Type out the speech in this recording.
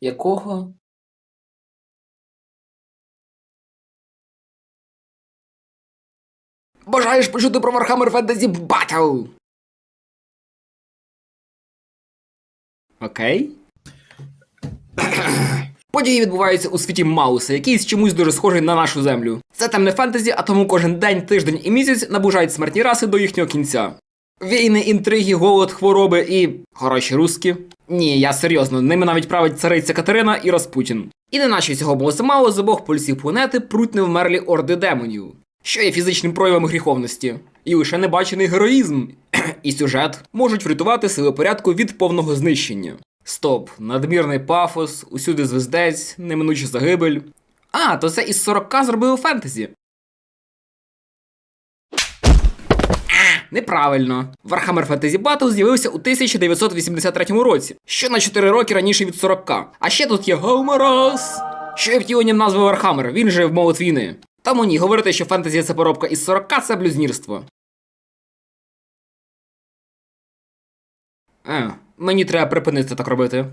Якого? Бажаєш почути про Warhammer Fantasy Battle? Окей. Події відбуваються у світі Мауса, який з чомусь дуже схожий на нашу землю. Це темне фентезі, а тому кожен день, тиждень і місяць наближають смертні раси до їхнього кінця. Війни, інтриги, голод, хвороби і. хороші руски. Ні, я серйозно, ними навіть править цариця Катерина і Распутін. І неначе цього було замало, з обох полюсів планети пруть невмерлі орди демонів, що є фізичним проявом гріховності. І лише небачений героїзм і сюжет можуть врятувати сили порядку від повного знищення. Стоп, надмірний пафос, усюди звездець, неминуча загибель. А, то це із 40 зробили фентезі. Неправильно. Warhammer Fantasy Battle з'явився у 1983 році, що на 4 роки раніше від 40. А ще тут є Гаумарас, що є втіленням назви Warhammer, він же в молот війни. Тому ні, говорити, що фентезі це поробка із 40 це блюзнірство. Е, мені треба припинити так робити.